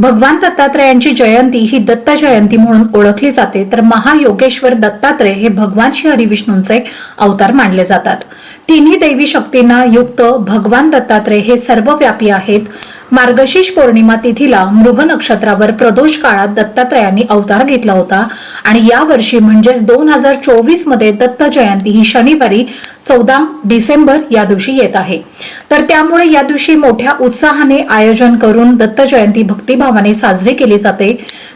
भगवान दत्तात्रयांची जयंती ही दत्त जयंती म्हणून ओळखली जाते. तर महायोगेश्वर दत्तात्रय हे भगवान श्री हरिविष्णूंचे अवतार मानले जातात. तिन्ही देवी शक्तींना युक्त भगवान दत्तात्रय हे सर्वव्यापी आहेत. मार्गशीर्ष पौर्णिमा तिथीला मृग नक्षत्रावर प्रदोष काळात दत्तात्रयांनी अवतार घेतला होता. आणि या वर्षी म्हणजेच दोन हजार चोवीसमध्ये दत्त जयंती ही शनिवारी चौदा डिसेंबर या दिवशी येत आहे. तर त्यामुळे या दिवशी मोठ्या उत्साहाने आयोजन करून दत्त जयंती भक्तिभावाने साजरी केली जाते.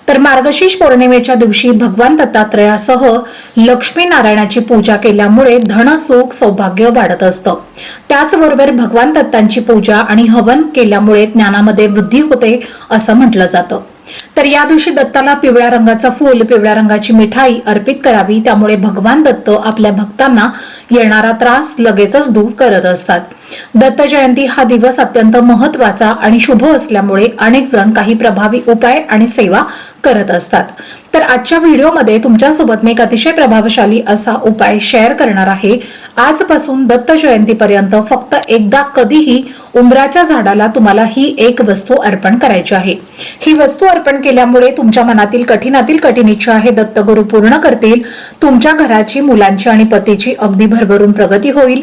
तर मार्गशीर्ष पौर्णिमेच्या दिवशी भगवान दत्तात्रयासह लक्ष्मी नारायणाची पूजा केल्यामुळे धन सुख सौभाग्य वाढत असतं. त्याचबरोबर भगवान दत्तांची पूजा आणि हवन केल्यामुळे ज्ञानामध्ये वृद्धी होते असं म्हटलं जातं. तर या दिवशी दत्ताला पिवळ्या रंगाचा फूल पिवळ्या रंगाची मिठाई अर्पित करावी त्यामुळे भगवान दत्त आपल्या भक्तांना येणारा त्रास लगेचच दूर करत असतात. दत्त जयंती हा दिवस अत्यंत महत्त्वाचा आणि शुभ असल्यामुळे अनेक जण काही प्रभावी उपाय आणि सेवा करत असतात. तर आजच्या व्हिडिओमध्ये तुमच्यासोबत मी एक अतिशय प्रभावशाली असा उपाय शेअर करणार आहे. आजपासून दत्त जयंतीपर्यंत फक्त एकदा कधीही उंबराच्या झाडाला तुम्हाला ही एक वस्तू अर्पण करायची आहे. ही वस्तू अर्पण केल्यामुळे तुमच्या मनातील कठीणातील कठीण इच्छा आहे दत्तगुरु पूर्ण करतील तुमच्या घराची मुलांची आणि पतीची अगदी भरभरून प्रगती होईल.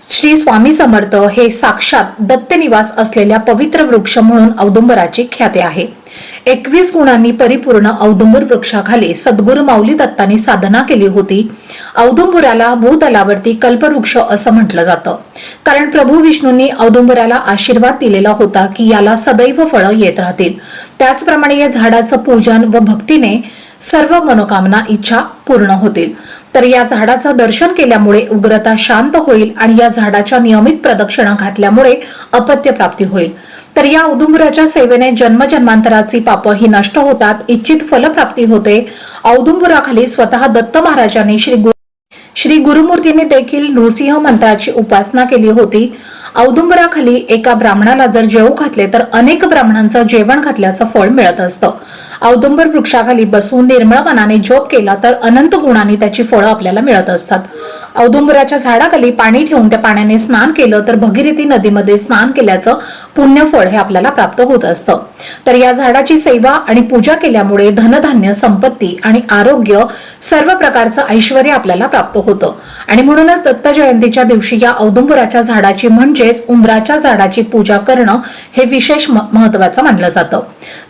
श्री स्वामी समर्थ हे साक्षात दत्तनिवास असलेल्या पवित्र वृक्ष म्हणून औदुंबराची ख्याती आहे. एकवीस गुणांनी परिपूर्ण औदुंबर वृक्षाखाली सद्गुरु माऊली दत्तांनी साधना केली होती. औदुंबुराला भूतलावरती कल्पवृक्ष असं म्हटलं जातं. कारण प्रभू विष्णूंनी औदुंबराला आशीर्वाद दिलेला होता की याला सदैव फळं येत राहतील. त्याचप्रमाणे या झाडाचं पूजन व भक्तीने सर्व मनोकामना इच्छा पूर्ण होतील. तर या झाडाचं दर्शन केल्यामुळे उग्रता शांत होईल आणि या झाडाच्या नियमित प्रदक्षिणा घातल्यामुळे अपत्य प्राप्ती होईल. तर या औदुंबराच्या सेवेने जन्मजन्मांतराची पाप ही नष्ट होतात. इच्छित फलप्राप्ती होते. औदुंबराखाली स्वतः दत्त महाराजांनी श्री गुरु श्री गुरुमूर्तीने देखील नृसिंह मंत्राची उपासना केली होती. औदुंबराखाली एका ब्राह्मणाला जर जेवू घातले तर अनेक ब्राह्मणांचं जेवण घातल्याचं फळ मिळत असतं. औदुंबर वृक्षाखाली बसून निर्मळ मनाने जोप केला तर अनंत गुणांनी त्याची फळं आपल्याला मिळत असतात. औदुंबराच्या झाडाखाली पाणी ठेवून त्या पाण्याने स्नान केलं तर भगीरथी नदीमध्ये स्नान केल्याचं पुण्यफळ हे आपल्याला प्राप्त होत असतं. तर या झाडाची सेवा आणि पूजा केल्यामुळे धनधान्य संपत्ती आणि आरोग्य सर्व प्रकारचं ऐश्वर आपल्याला प्राप्त होतं. आणि म्हणूनच दत्त जयंतीच्या दिवशी या औदुंबराच्या झाडाची म्हणजेच उंबराच्या झाडाची पूजा करणं हे विशेष महत्वाचं मानलं जातं.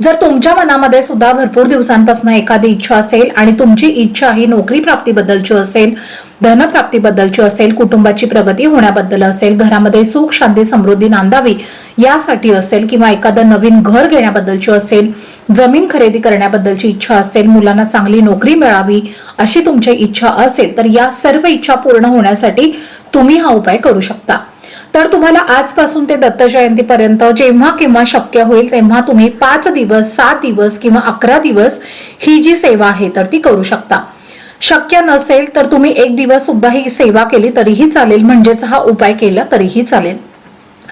जर तुमच्या मनामध्ये सुद्धा भरपूर दिवसांपासून एखादी इच्छा असेल आणि तुमची इच्छा ही नोकरी प्राप्तीबद्दलची असेल धनप्राप्तीबद्दलची असेल कुटुंबाची प्रगती होण्याबद्दल असेल घरामध्ये सुख शांती समृद्धी नांदावी यासाठी असेल किंवा एखादं नवीन घर घेण्याबद्दलची असेल जमीन खरेदी करण्याबद्दलची इच्छा असेल मुलांना चांगली नोकरी मिळावी अशी तुमची इच्छा असेल तर या सर्व इच्छा पूर्ण होण्यासाठी तुम्ही हा उपाय करू शकता. तर तुम्हाला आजपासून ते दत्त जयंतीपर्यंत जेव्हा केव्हा शक्य होईल तेव्हा तुम्ही पाच दिवस सात दिवस किंवा अकरा दिवस ही जी सेवा आहे तर ती करू शकता. शक्य नसेल तर तुम्ही एक दिवस सुद्धा ही सेवा केली तरीही चालेल. म्हणजेच हा उपाय केला तरीही चालेल.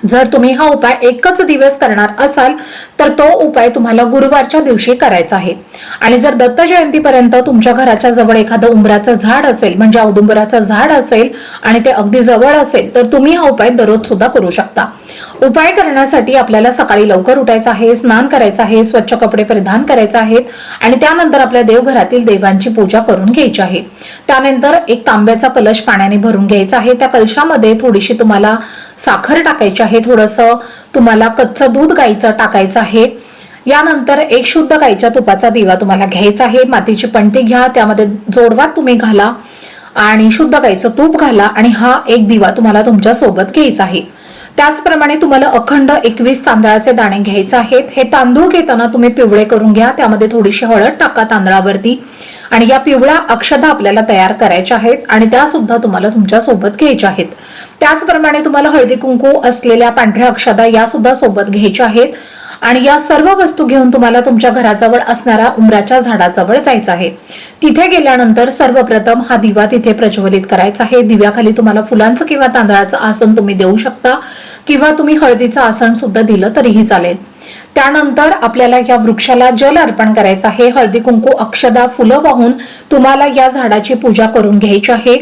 जर तुम्ही हा उपाय एकच दिवस करणार असाल तर तो उपाय तुम्हाला गुरुवारच्या दिवशी करायचा आहे. आणि जर दत्त जयंतीपर्यंत तुमच्या घराच्या जवळ एखादं उंबराचं झाड असेल म्हणजे औदुंबराचं झाड असेल आणि ते अगदी जवळ असेल तर तुम्ही हा उपाय दररोज सुद्धा करू शकता. उपाय करण्यासाठी आपल्याला सकाळी लवकर उठायचं आहे स्नान करायचं आहे स्वच्छ कपडे परिधान करायचे आहेत आणि त्यानंतर आपल्या देवघरातील देवांची पूजा करून घ्यायची आहे. त्यानंतर एक तांब्याचा कलश पाण्याने भरून घ्यायचा आहे. त्या कलशामध्ये थोडीशी तुम्हाला साखर टाकायची आहे थोडंसं तुम्हाला कच्चं दूध गाईचं टाकायचं आहे. यानंतर एक शुद्ध गाईच्या तुपाचा दिवा तुम्हाला घ्यायचा आहे. मातीची पणती घ्या त्यामध्ये जोडवात तुम्ही घाला आणि शुद्ध गाईचं तूप घाला आणि हा एक दिवा तुम्हाला तुमच्यासोबत घ्यायचा आहे. त्याचप्रमाणे तुम्हाला अखंड एकवीस तांदळाचे दाणे घ्यायचे आहेत. हे तांदूळ घेताना तुम्ही पिवळे करून घ्या. त्यामध्ये थोडीशी हळद टाका तांदळावरती. आणि या पिवळ्या अक्षदा आपल्याला तयार करायच्या आहेत आणि त्या सुद्धा तुम्हाला तुमच्यासोबत घ्यायच्या आहेत. त्याचप्रमाणे तुम्हाला हळदी कुंकू असलेल्या पांढऱ्या अक्षदा या सुद्धा सोबत घ्यायच्या आहेत. आणि या सर्व वस्तू घेऊन तुम्हाला तुमच्या घराजवळ असणाऱ्या उमराच्या झाडाजवळ जायचं आहे. तिथे गेल्यानंतर सर्वप्रथम हा दिवा तिथे प्रज्वलित करायचा आहे. दिव्याखाली तुम्हाला फुलांचं किंवा तांदळाचं आसन तुम्ही देऊ शकता किंवा तुम्ही हळदीचं आसन सुद्धा दिलं तरीही चालेल. त्यानंतर आपल्याला या वृक्षाला जल अर्पण करायचं आहे. हळदी कुंकू अक्षदा फुलं वाहून तुम्हाला या झाडाची पूजा करून घ्यायची आहे.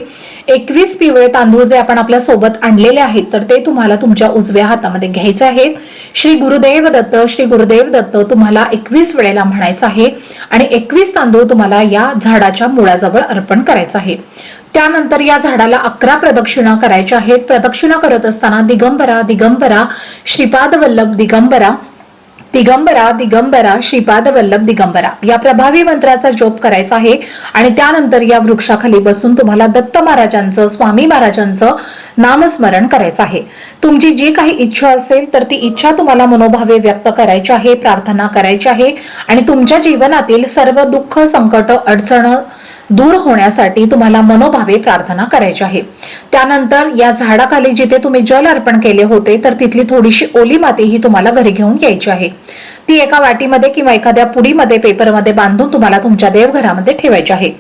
एकवीस पिवळे तांदूळ जे आपण आपल्यासोबत आणलेले आहेत तर ते तुम्हाला तुमच्या उजव्या हातामध्ये घ्यायचे आहेत. श्री गुरुदेव दत्त श्री गुरुदेव दत्त तुम्हाला एकवीस वेळेला म्हणायचं आहे आणि एकवीस तांदूळ तुम्हाला या झाडाच्या मुळाजवळ अर्पण करायचं आहे. त्यानंतर या झाडाला अकरा प्रदक्षिणा करायच्या आहेत. प्रदक्षिणा करत असताना दिगंबरा दिगंबरा श्रीपाद वल्लभ दिगंबरा दिगंबरा दिगंबरा श्रीपाद वल्लभ दिगंबरा. या प्रभावी मंत्राचा जोप करायचा आहे आणि त्यानंतर या वृक्षाखाली बसून तुम्हाला दत्त महाराजांचं स्वामी महाराजांचं नामस्मरण करायचं आहे. तुमची जी काही इच्छा असेल तर ती इच्छा तुम्हाला मनोभावे व्यक्त करायची आहे प्रार्थना करायची आहे आणि तुमच्या जीवनातील सर्व दुःख संकट अडचण दूर होण्यासाठी तुम्हाला मनोभावे प्रार्थना करायची आहे. त्यानंतर या झाडाखाली जिथे तुम्ही जल अर्पण केले होते तर तिथली थोडीशी ओली माती ही तुम्हाला घरी घेऊन यायची आहे. ती एका वाटीमध्ये किंवा एखाद्या पुडीमध्ये पेपरमध्ये बांधून तुम्हाला तुमच्या देवघरामध्ये ठेवायची आहे.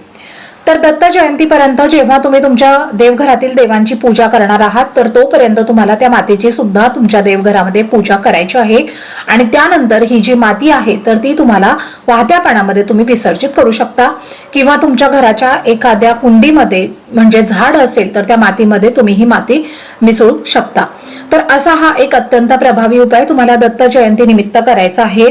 तर दत्त जयंतीपर्यंत जेव्हा तुम्ही तुमच्या देवघरातील देवांची पूजा करणार आहात तर तोपर्यंत तुम्हाला त्या मातीची सुद्धा तुमच्या देवघरामध्ये पूजा करायची आहे. आणि त्यानंतर ही जी माती आहे तर ती तुम्हाला वाहत्या पाण्यामध्ये तुम्ही विसर्जित करू शकता. किंवा तुमच्या घराच्या एखाद्या कुंडीमध्ये म्हणजे झाड असेल तर त्या मातीमध्ये तुम्ही ही माती मिसळू शकता. तर असा हा एक अत्यंत प्रभावी उपाय तुम्हाला दत्त जयंती निमित्त करायचा आहे.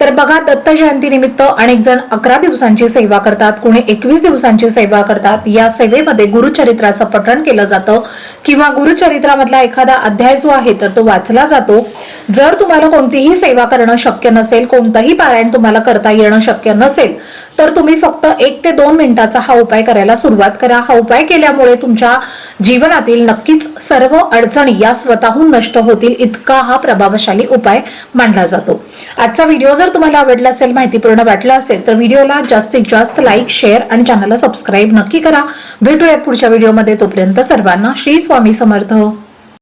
तर बघा दत्त जयंती निमित्त अनेक जण अकरा दिवसांची सेवा करतात. कोणी एकवीस दिवसांची सेवा करतात. या सेवेमध्ये गुरुचरित्राचं पठण केलं जातं. किंवा गुरुचरित्रामधला एखादा अध्याय जो आहे तर तो वाचला जातो. जर तुम्हाला कोणतीही सेवा करणं शक्य नसेल कोणतंही पारायण तुम्हाला करता येणं शक्य नसेल तर तुम्ही फक्त एक ते दोन मिनिटाचा हा उपाय करायला सुरुवात करा. हा उपाय केल्यामुळे तुमच्या जीवनातील नक्कीच सर्व अडचणी या स्वतःहून नष्ट होतील इतका हा प्रभावशाली उपाय मानला जातो. आजचा व्हिडिओ जर तुम्हाला आवडला असेल माहितीपूर्ण वाटला असेल तर व्हिडिओला जास्तीत जास्त लाईक शेअर आणि चॅनलला सबस्क्राईब नक्की करा. भेटूयात पुढच्या व्हिडिओमध्ये. तोपर्यंत सर्वांना श्री स्वामी समर्थ.